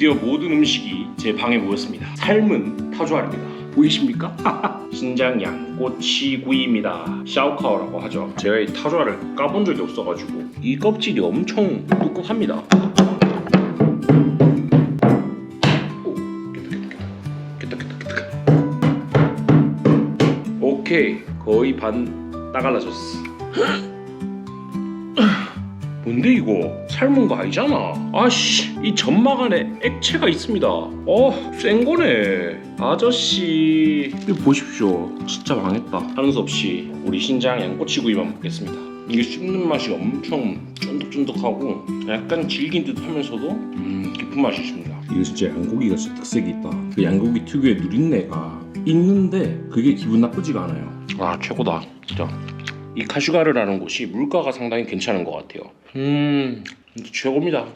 드디어 모든 음식이 제 방에 모였습니다. 삶은 타조알입니다. 보이십니까? 신장 양꼬치 구이입니다. 샤오카오라고 하죠. 제가 이 타조알을 까본 적이 없어가지고 이 껍질이 엄청 깼다. 오케이, 거의 반 따갈라졌어. 뭔데 이거? 삶은 거 아니잖아. 아씨, 이 점막 안에 액체가 있습니다. 어, 센 거네. 아저씨, 이거 보십시오. 진짜 망했다. 하는 수 없이 우리 신장 양꼬치구이만 먹겠습니다. 이게 씹는 맛이 엄청 쫀득쫀득하고 약간 질긴 듯 하면서도 음, 깊은 맛이 있습니다. 이거 진짜 양고기가 진짜 특색이 있다. 그 양고기 특유의 누린내가 있는데 그게 기분 나쁘지가 않아요. 아 최고다, 진짜. 이 카슈가르라는 곳이 물가가 상당히 괜찮은 것 같아요. 음, 최고입니다.